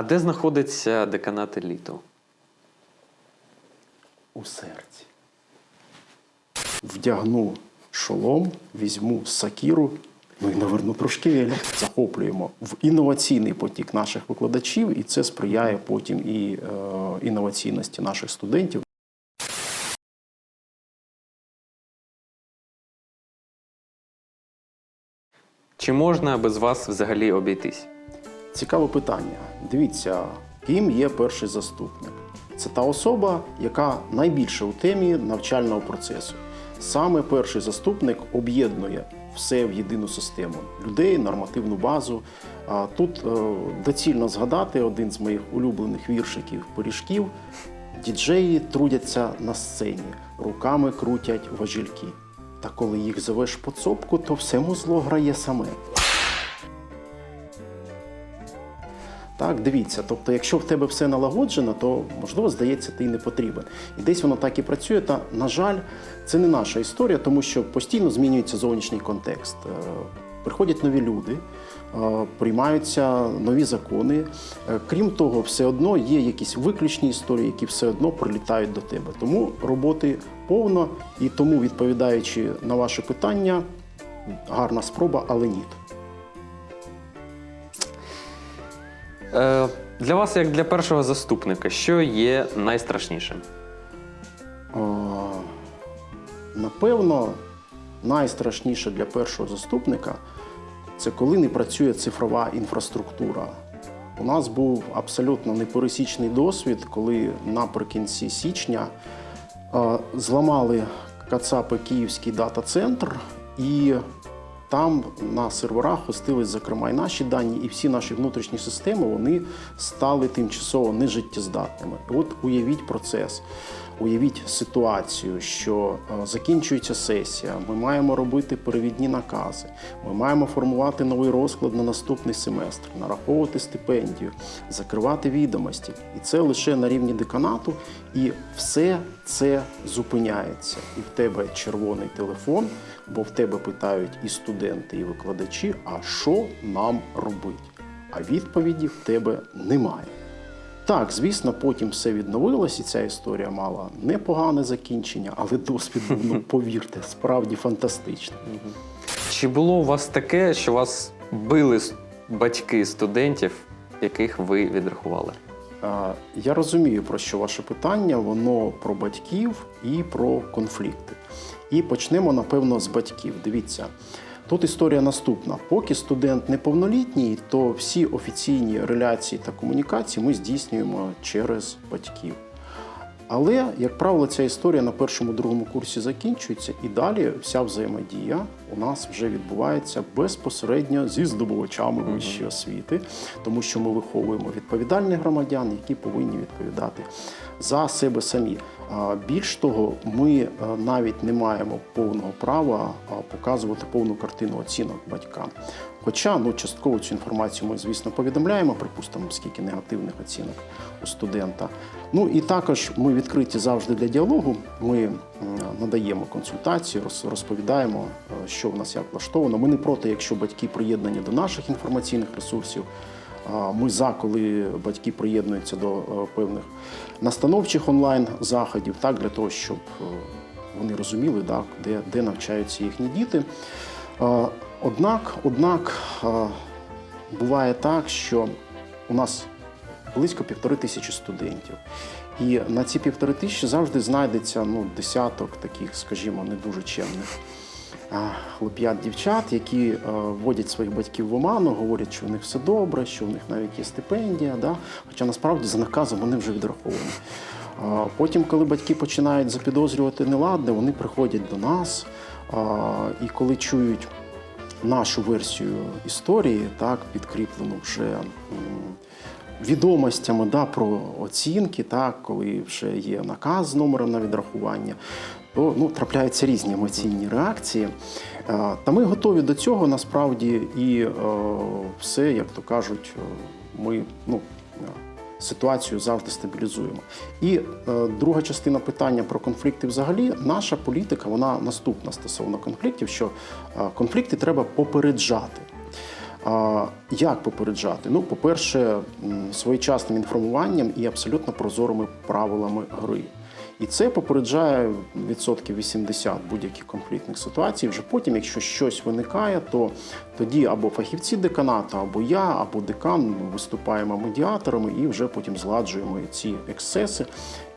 А де знаходиться деканат еліту? у серці. Вдягну шолом, візьму сакіру, ну і наверну трошки. Захоплюємо в інноваційний потік наших викладачів, і це сприяє потім і е, інноваційності наших студентів. Чи можна без вас взагалі обійтись? Цікаве питання. Дивіться, ким є перший заступник. Це та особа, яка найбільше у темі навчального процесу. Саме перший заступник об'єднує все в єдину систему людей, нормативну базу. А тут е, доцільно згадати один з моїх улюблених віршиків пиріжків. Діджеї трудяться на сцені, руками крутять важільки. Та коли їх зовеш по цопку, то все музло грає саме. Так, дивіться, тобто, якщо в тебе все налагоджено, то можливо здається, ти й не потрібен. І десь воно так і працює. Та на жаль, це не наша історія, тому що постійно змінюється зовнішній контекст. Е, Приходять нові люди, е, приймаються нові закони. Е, Крім того, все одно є якісь виключні історії, які все одно прилітають до тебе. Тому роботи повно, і тому, відповідаючи на ваше питання, гарна спроба, але ні. Е, для вас, як для першого заступника, що є найстрашнішим? О, Напевно, найстрашніше для першого заступника це коли не працює цифрова інфраструктура. У нас був абсолютно непересічний досвід, коли наприкінці січня е, зламали Кацапи Київський дата-центр, і там на серверах хостились, зокрема, і наші дані, і всі наші внутрішні системи вони стали тимчасово нежиттєздатними. От уявіть процес, уявіть ситуацію, що е, закінчується сесія, ми маємо робити перевідні накази, ми маємо формувати новий розклад на наступний семестр, нараховувати стипендію, закривати відомості. І це лише на рівні деканату, і все це зупиняється. І в тебе червоний телефон, бо в тебе питають і студенти, і викладачі, а що нам робити? А відповіді в тебе немає. Так, звісно, потім все відновилось, і ця історія мала непогане закінчення, але досвід був, ну повірте, справді фантастичний. Чи було у вас таке, що вас били батьки студентів, яких ви відрахували? Я розумію, про що ваше питання, воно про батьків і про конфлікти. І почнемо, напевно, з батьків. Дивіться, тут історія наступна. Поки студент неповнолітній, то всі офіційні реляції та комунікації ми здійснюємо через батьків. Але, як правило, ця історія на першому другому курсі закінчується, і далі вся взаємодія у нас вже відбувається безпосередньо зі здобувачами вищої освіти, тому що ми виховуємо відповідальних громадян, які повинні відповідати за себе самі. Більш того, ми е, навіть не маємо повного права показувати повну картину оцінок батькам. Хоча ну, частково цю інформацію ми, звісно, повідомляємо, припустимо, скільки негативних оцінок у студента. Ну і також ми відкриті завжди для діалогу. Ми надаємо консультації, роз- розповідаємо, е, що в нас як влаштовано. Ми не проти, якщо батьки приєднані до наших інформаційних ресурсів. Ми за, коли батьки приєднуються до е, певних настановчих онлайн заходів, так для того, щоб е, вони розуміли, так, де, де навчаються їхні діти. Е, Однак, однак е, буває так, що у нас близько півтори тисячі студентів. І на ці півтори тисячі завжди знайдеться ну, десяток таких, скажімо, не дуже чемних а, хлоп'ят, дівчат, які е, вводять своїх батьків в оману, говорять, що в них все добре, що в них навіть є стипендія. Да? Хоча насправді за наказом вони вже відраховані. Потім, коли батьки починають запідозрювати неладне, вони приходять до нас. І коли чують нашу версію історії, так, підкріплену вже відомостями да, про оцінки, так, коли вже є наказ з номером на відрахування, то ну, трапляються різні емоційні реакції. Е, Та ми готові до цього насправді і е, все, як то кажуть, е, ми ну, ситуацію завжди стабілізуємо. І е, друга частина питання про конфлікти взагалі, наша політика вона наступна стосовно конфліктів, що е, конфлікти треба попереджати. А, як попереджати? Ну, по-перше, своєчасним інформуванням і абсолютно прозорими правилами гри. І це попереджає відсотків 80 будь-яких конфліктних ситуацій. Вже потім, якщо щось виникає, то тоді або фахівці деканату, або я, або декан виступаємо медіаторами і вже потім зладжуємо ці ексцеси.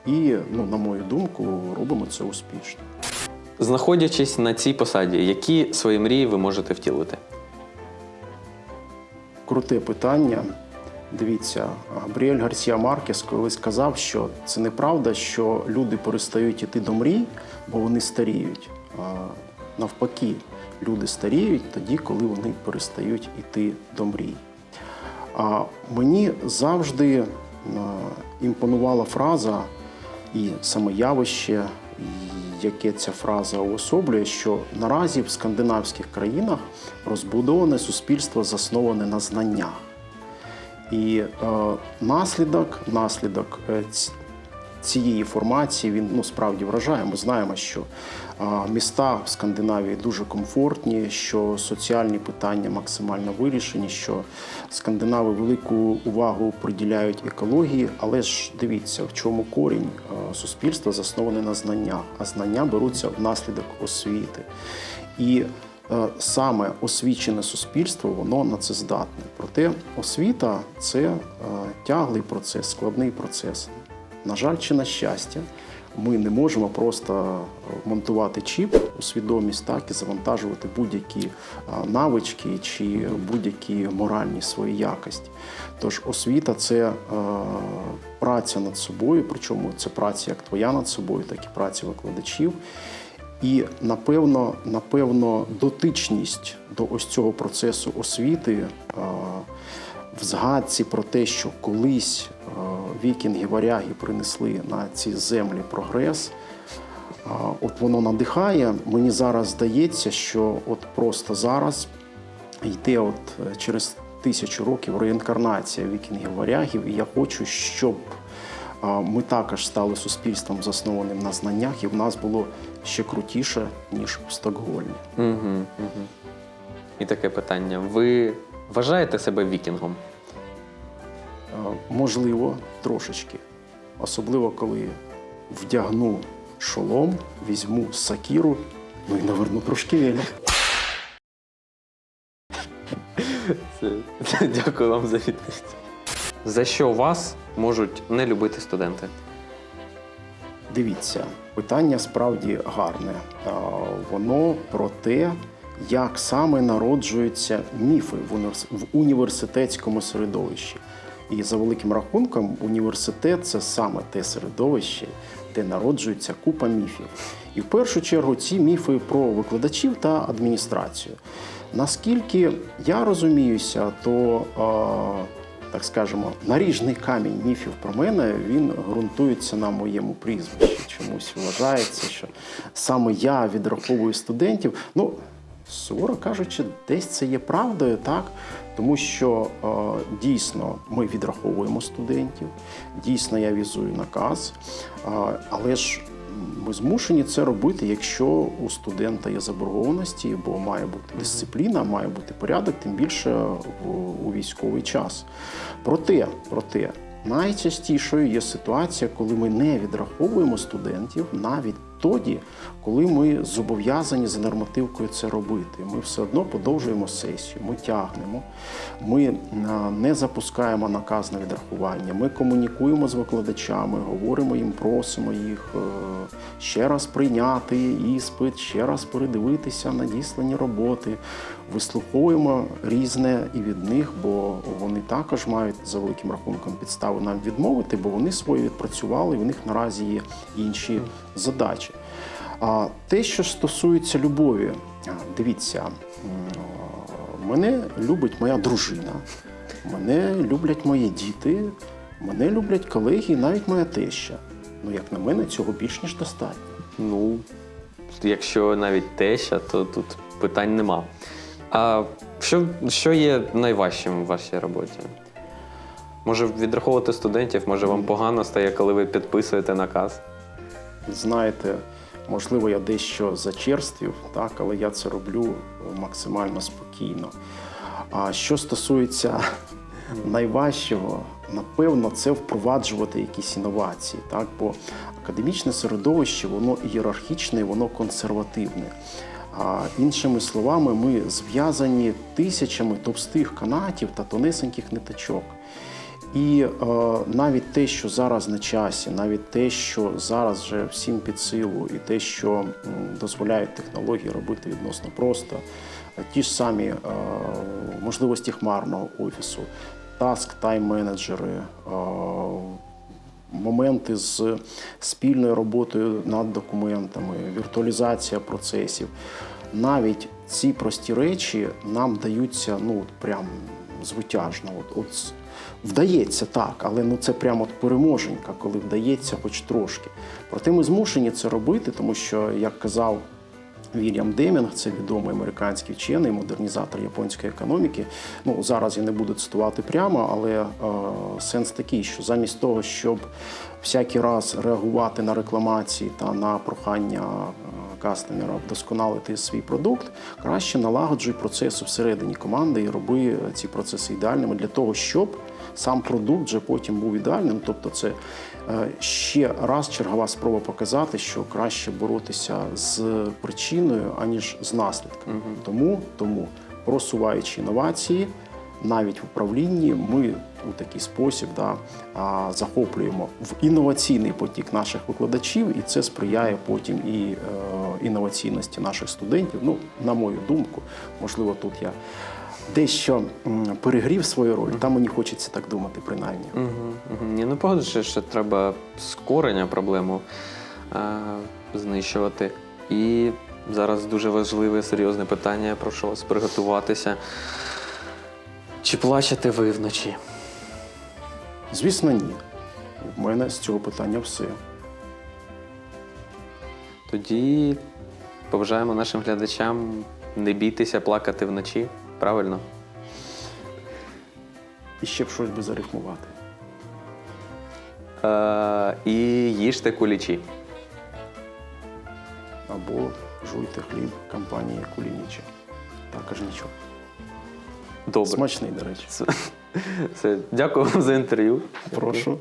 І, ну, на мою думку, робимо це успішно. Знаходячись на цій посаді, які свої мрії ви можете втілити? Круте питання. Дивіться, Габріель Гарсія Маркес колись сказав, що це неправда, що люди перестають іти до мрій, бо вони старіють. Навпаки, люди старіють тоді, коли вони перестають іти до мрій. Мені завжди імпонувала фраза і саме явище, яке ця фраза уособлює, що наразі в скандинавських країнах розбудоване суспільство засноване на знаннях. І е, наслідок, наслідок е, цієї формації він ну, справді вражає. Ми знаємо, що е, міста в Скандинавії дуже комфортні, що соціальні питання максимально вирішені, що скандинави велику увагу приділяють екології, але ж дивіться, в чому корінь Е, суспільства засноване на знаннях, а знання беруться внаслідок освіти. І саме освічене суспільство, воно на це здатне. Проте освіта це е, тяглий процес, складний процес. На жаль, чи на щастя, ми не можемо просто монтувати чіп у свідомість так і завантажувати будь-які е, навички чи будь-які моральні свої якості. Тож освіта це е, праця над собою, причому це праця як твоя над собою, так і праця викладачів. І напевно, напевно, дотичність до ось цього процесу освіти е, в згадці про те, що колись е, вікінги варяги принесли на ці землі прогрес. е, От воно надихає. Мені зараз здається, що от просто зараз йде от через тисячу років реінкарнація вікінгів варягів, і я хочу, щоб ми також стали суспільством, заснованим на знаннях, і в нас було ще крутіше, ніж в Стокгольмі. Угу, угу. І таке питання. Ви вважаєте себе вікінгом? Можливо, трошечки. Особливо, коли вдягну шолом, візьму сакіру, ну і наверну трошки. Дякую вам за відповідь. За що вас можуть не любити студенти? Дивіться, питання справді гарне. Воно про те, як саме народжуються міфи в універс- в університетському середовищі. І за великим рахунком, університет це саме те середовище, де народжується купа міфів. І в першу чергу ці міфи про викладачів та адміністрацію. Наскільки я розуміюся, то так скажемо, наріжний камінь міфів про мене він ґрунтується на моєму прізвищі. Чомусь вважається, що саме я відраховую студентів. Ну, суворо кажучи, десь це є правдою, так? Тому що е, дійсно ми відраховуємо студентів, дійсно я візую наказ, е, але ж ми змушені це робити, якщо у студента є заборгованості, бо має бути дисципліна, має бути порядок, тим більше у військовий час. Проте, проте, найчастішою є ситуація, коли ми не відраховуємо студентів навіть тоді, коли ми зобов'язані за нормативкою це робити. Ми все одно подовжуємо сесію, ми тягнемо, ми не запускаємо наказ на відрахування, ми комунікуємо з викладачами, говоримо їм, просимо їх е, ще раз прийняти іспит, ще раз передивитися надіслані роботи. Вислуховуємо різне і від них, бо вони також мають за великим рахунком підстави нам відмовити, бо вони свої відпрацювали, і в них наразі є інші задачі. А те, що стосується любові, дивіться, мене любить моя дружина, мене люблять мої діти, мене люблять колеги, і навіть моя теща. Ну, як на мене, цього більш ніж достатньо. Ну, якщо навіть теща, то тут питань нема. А що, що є найважчим в вашій роботі? Може, відраховувати студентів, може вам погано стає, коли ви підписуєте наказ? Знаєте, можливо, я дещо зачерствів, так, але я це роблю максимально спокійно. А що стосується найважчого, напевно, це впроваджувати якісь інновації. Так? Бо академічне середовище, воно ієрархічне, воно консервативне. А іншими словами, ми зв'язані тисячами товстих канатів та тонесеньких ниточок. І е, навіть те, що зараз на часі, навіть те, що зараз вже всім під силу, і те, що м, дозволяють технології робити відносно просто, ті ж самі е, можливості хмарного офісу, таск тайм менеджери, е, моменти з спільною роботою над документами, віртуалізація процесів. Навіть ці прості речі нам даються ну прям звитяжно. От, от вдається так, але ну це прямо переможенька, коли вдається хоч трошки. Проте ми змушені це робити, тому що, як казав Вільям Демінг, це відомий американський вчений, модернізатор японської економіки. Ну зараз я не буду цитувати прямо, але е, сенс такий, що замість того, щоб всякий раз реагувати на рекламації та на прохання е, кастомера вдосконалити свій продукт, краще налагоджуй процеси всередині команди і роби ці процеси ідеальними для того, щоб сам продукт вже потім був ідеальним. Тобто, це е, ще раз чергова спроба показати, що краще боротися з причиною, аніж з наслідками. Тому, тому просуваючи інновації, навіть в управлінні, ми у такий спосіб да, захоплюємо в інноваційний потік наших викладачів, і це сприяє потім і е, інноваційності наших студентів. Ну, на мою думку, можливо, тут я дещо перегрів свою роль. Там мені хочеться так думати, принаймні. Угу, угу. Ні, ну погоджуюся, що треба з корення проблему е, знищувати. І зараз дуже важливе, серйозне питання. Я прошу вас приготуватися. Чи плачете ви вночі? Звісно, ні. У мене з цього питання все. Тоді побажаємо нашим глядачам не бійтеся плакати вночі. Правильно? І ще б щось би зарифмувати. Е, і їжте кулічі. Або жуйте хліб компанії Кулінічі. Також нічого. Добре. Смачний, до речі. Все. Дякую вам за інтерв'ю. Прошу.